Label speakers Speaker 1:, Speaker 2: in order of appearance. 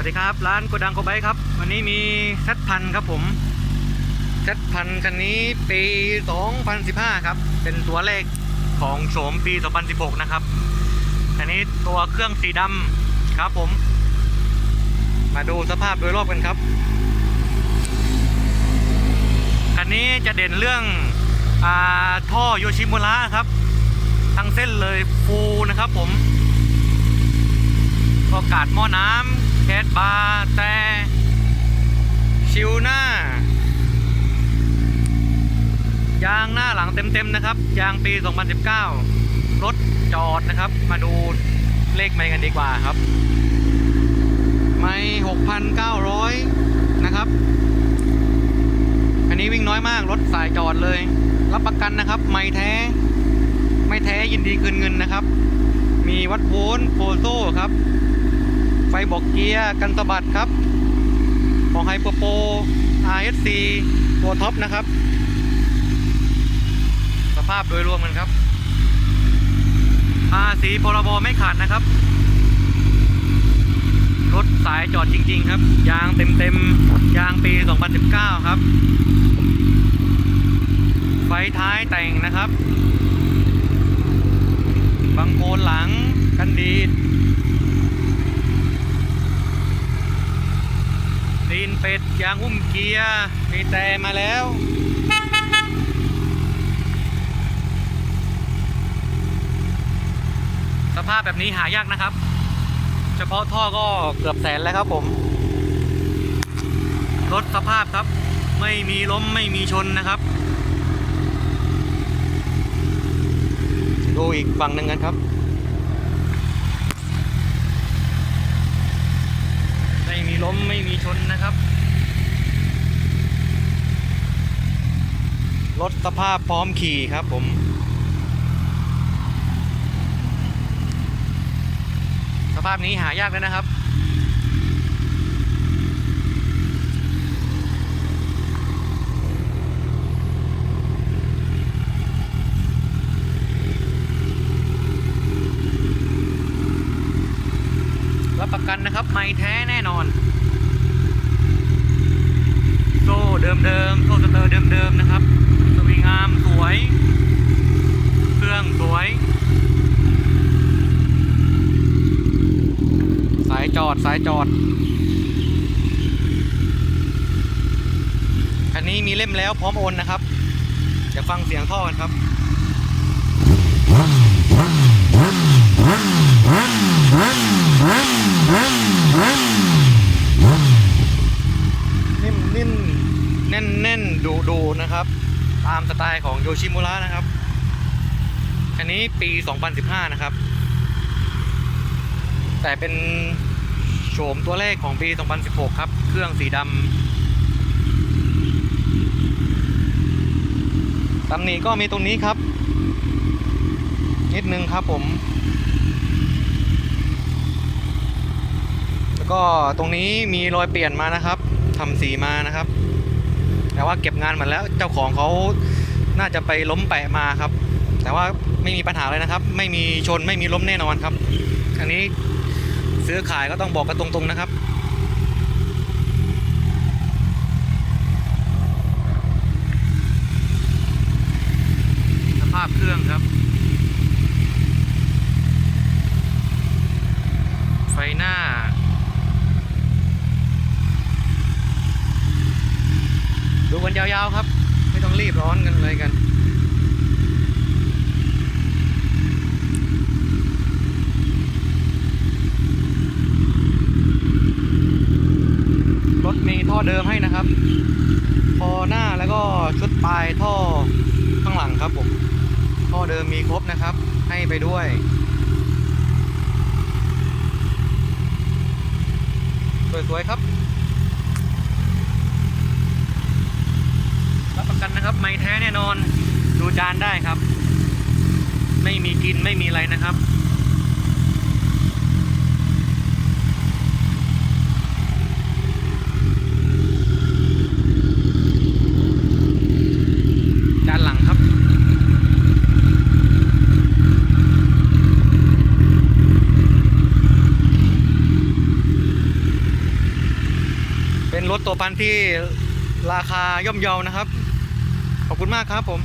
Speaker 1: วัสดีครับ ร้านโกดังโกไบค์ครับ วันนี้มีเซตพันครับผมเซตพันคันนี้ปี 2015 ครับ เป็นตัวเลขของโฉมปี 2016 นะครับคันนี้ตัวเครื่องสีดำครับผม มาดูสภาพโดยรอบกันครับ คันนี้จะเด่นเรื่องอท่อโยชิมุระครับ ทั้งเส้นเลยฟูนะครับผมก็กาดหม้อน้ำ แคสบาร์แต่ชิวหน้า ยางหน้าหลังเต็มๆนะครับ ยางปี 2019 รถจอดนะครับ มาดูเลขไม่กันดีกว่าครับ ไม่6,900 นะครับ อันนี้วิ่งน้อยมากรถสายจอดเลย รับประกันนะครับ ไม่แท้ ไม่แท้ยินดีคืนเงินนะครับ มีวัดโวลต์โฟโซครับ ไฟบอกเกียร์กันสะบัดครับ ของไฮเปอร์โป RSC ตัวท็อปนะครับ สภาพโดยรวมกันครับภาษีพรบไม่ขาดนะครับ รถสายจอดจริง ๆ ครับ ยางเต็มๆ ยางปี 2019 ครับ ไฟท้ายแต่งนะครับ บังโคลนหลังกันดีด ตีน เป็ดยางหุ้มเกียร์มีแต่มาแล้วสภาพแบบนี้หายากนะครับ เฉพาะท่อก็เกือบแสนแล้วครับผม รถสภาพครับ ไม่มีล้มไม่มีชนนะครับ ดูอีกฝั่งหนึ่งกันครับ ไม่มี ล้มไม่มีชนนะครับ รถสภาพพร้อมขี่ครับผมสภาพนี้หายากเลยนะครับรับประกันนะครับ ไม่แท้แน่นอน โซ่ เดิมๆโซ่สเตอร์เดิมๆนะครับสวิงอาร์มสวย เครื่องสวย สายจอดสายจอด คันนี้มีเล่มแล้วพร้อมโอนนะครับจะฟังเสียงท่อกันครับนิ่มนิ่ม แน่นแน่นดูดูนะครับ ตามสไตล์ของโยชิมุระนะครับคันนี้ปี 2015 นะครับ แต่เป็นโฉมตัวเลขของปี 2016 ครับ เครื่องสีดำตำหนิก็มีตรงนี้ครับ นิดนึงครับผม แล้วก็ตรงนี้มีรอยเปลี่ยนมานะครับทำสีมานะครับ แต่ว่าเก็บงานหมดแล้วเจ้าของเขาน่าจะไปล้มแปะมาครับ แต่ว่าไม่มีปัญหาเลยนะครับ ไม่มีชนไม่มีล้มแน่นอนครับ อันนี้ซื้อขายก็ต้องบอกกันตรงๆนะครับ สภาพเครื่องครับ ไฟหน้า ดูกัน ยาวๆครับ ไม่ต้องรีบร้อนกันเลยกันรถมีท่อเดิมให้นะครับ พอหน้าแล้วก็ชุดปลายท่อข้างหลังครับผม ท่อเดิมมีครบนะครับ ให้ไปด้วยสวยๆครับ รับประ กันนะครับ ไม่แท้แน่นอน ดูจานได้ครับ ไม่มีกินไม่มีอะไรนะครับด้านหลังครับเป็นรถตัวพันที่ราคาย่อมเยานะครับ ขอบคุณมากครับผม